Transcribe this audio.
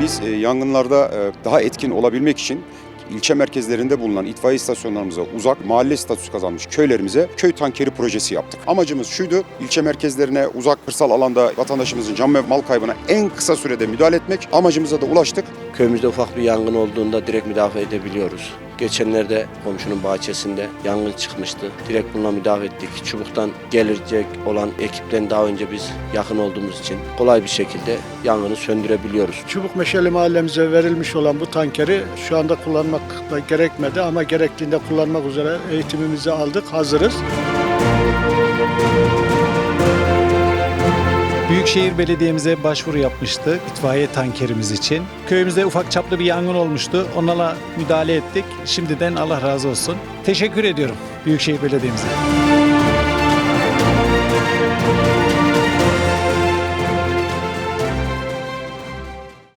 Biz e, yangınlarda e, daha etkin olabilmek için ilçe merkezlerinde bulunan itfaiye istasyonlarımıza uzak mahalle statüsü kazanmış köylerimize köy tankeri projesi yaptık. Amacımız şuydu, ilçe merkezlerine uzak kırsal alanda vatandaşımızın can ve mal kaybına en kısa sürede müdahale etmek. Amacımıza da ulaştık. Köyümüzde ufak bir yangın olduğunda direkt müdafaa edebiliyoruz. Geçenlerde komşunun bahçesinde yangın çıkmıştı. Direkt bununla müdafaa ettik. Çubuktan gelecek olan ekipten daha önce biz yakın olduğumuz için kolay bir şekilde yangını söndürebiliyoruz. Çubuk Meşeli mahallemize verilmiş olan bu tankeri şu anda kullanmak da gerekmedi ama gerektiğinde kullanmak üzere eğitimimizi aldık, hazırız. Büyükşehir Belediye'mize başvuru yapmıştık itfaiye tankerimiz için. Köyümüzde ufak çaplı bir yangın olmuştu. Onlarla müdahale ettik. Şimdiden Allah razı olsun. Teşekkür ediyorum Büyükşehir Belediye'mize.